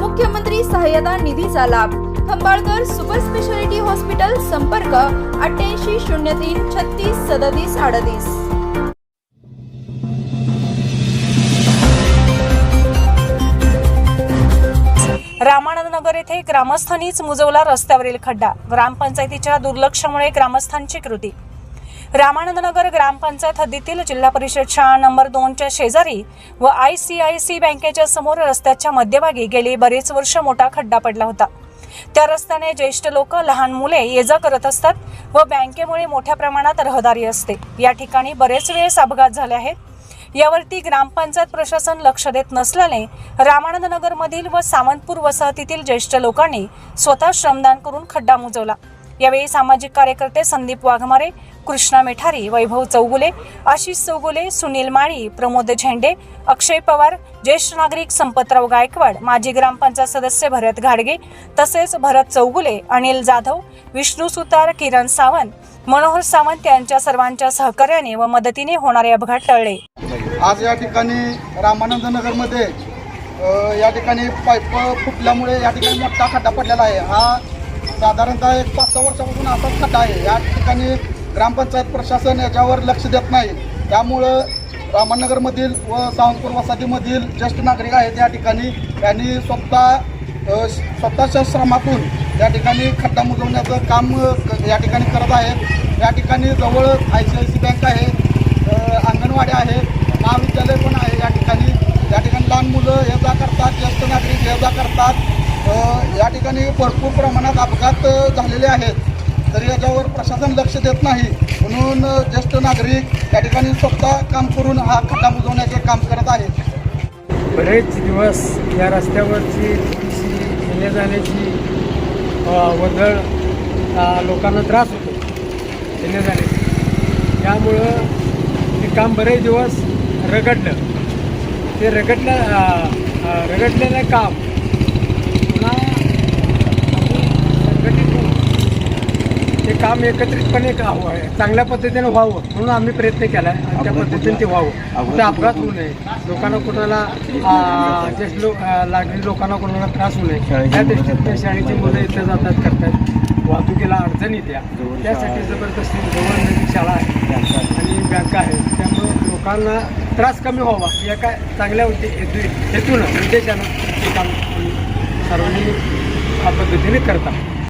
मुख्यमंत्री सहाय्यता निधीचा लाभ. खंबाळकर सुपर स्पेशालिटी हॉस्पिटल संपर्क अठ्ठ्याऐंशी शून्य तीन छत्तीस सदतीस अडतीस. रामानंदनगर येथे ग्रामस्थांनीच मुजवला रस्त्यावरील खड्डा. ग्रामपंचायतीच्या दुर्लक्षामुळे ग्रामस्थांची कृती. रामानंदनगर ग्रामपंचायत हद्दीतील जिल्हा परिषद शाळा नंबर दोनच्या शेजारी व आय सी आय सी बँकेच्या समोर रस्त्याच्या मध्यभागी गेली बरेच वर्ष मोठा खड्डा पडला होता. त्या रस्त्याने ज्येष्ठ लोक लहान मुले ये जा करत असतात व बँकेमुळे मोठ्या प्रमाणात रहदारी असते. या ठिकाणी बरेच वेळेस अपघात झाले आहेत. यावरती ग्रामपंचायत प्रशासन लक्ष देत नसल्याने रामानंदनगरमधील व सावंतपूर वसाहतीतील ज्येष्ठ लोकांनी स्वतः श्रमदान करून खड्डा मुजवला. यावेळी सामाजिक कार्यकर्ते संदीप वाघमारे कृष्णा मेठारी वैभव चौगुले आशिष चौगुले सुनील माळी प्रमोद झेंडे अक्षय पवार ज्येष्ठ नागरिक संपतराव गायकवाड माजी ग्रामपंचायत सदस्य भरत घाडगे तसेच भरत चौगुले अनिल जाधव विष्णू सुतार किरण सावंत मनोहर सावंत यांच्या सर्वांच्या सहकार्याने व मदतीने होणारे अपघात टळले. आज या ठिकाणी रामानंद नगरमध्ये या ठिकाणी पाईप फुटल्यामुळे या ठिकाणी मोठा खड्डा पडलेला आहे. हा साधारणतः एक पाच सहा वर्षापासून असाच खड्डा आहे. या ठिकाणी ग्रामपंचायत प्रशासन याच्यावर लक्ष देत नाही. त्यामुळं रामनगरमधील व सावंतपूर वसाहतीमधील ज्येष्ठ नागरिक आहेत या ठिकाणी. त्यांनी स्वतः स्वतःच्या श्रमातून या ठिकाणी खड्डा मुजवण्याचं काम क- या ठिकाणी करत आहेत. या ठिकाणी जवळ I C I C bank आहे अंगणवाडी आहे महाविद्यालय पण आहे या ठिकाणी. या ठिकाणी लहान मुलं ये जा करतात ज्येष्ठ नागरिक ये जा करतात. या ठिकाणी भरपूर प्रमाणात अपघात झालेले आहेत. तरी याच्यावर प्रशासन लक्ष देत नाही. म्हणून ज्येष्ठ नागरिक या ठिकाणी स्वतः काम करून हा खड्डा बुजवण्याचे काम करत आहेत. बरेच दिवस या रस्त्यावरची येण्या जाण्याची वदळ लोकांना त्रास होतो येण्या जाण्याची. त्यामुळं ते काम बरेच दिवस रगडलं. ते रगडलं रगडलेलं काम संघटित ते काम एकत्रितपणे का व्हावं चांगल्या पद्धतीने व्हावं म्हणून आम्ही प्रयत्न केला आहे आणि त्या पद्धतीने ते व्हावं. कुठे अपघात होऊ नये. लोकांना कुणाला ज्येष्ठ लोक लागलेल्या लोकांना कोणाला त्रास होऊ नये. त्या दृष्टीने शाळेची मुलं इथं जातात करतात. वाहतुकीला अडचण येत्या त्यासाठी जबरदस्ती नजीक शाळा आहे. आणि बँका आहेत. त्यामुळं लोकांना त्रास कमी व्हावा. या काय चांगल्या उद्दे हेतू हेतूनं उद्देशानं हे काम सार्वजनिक पद्धतीने करतात.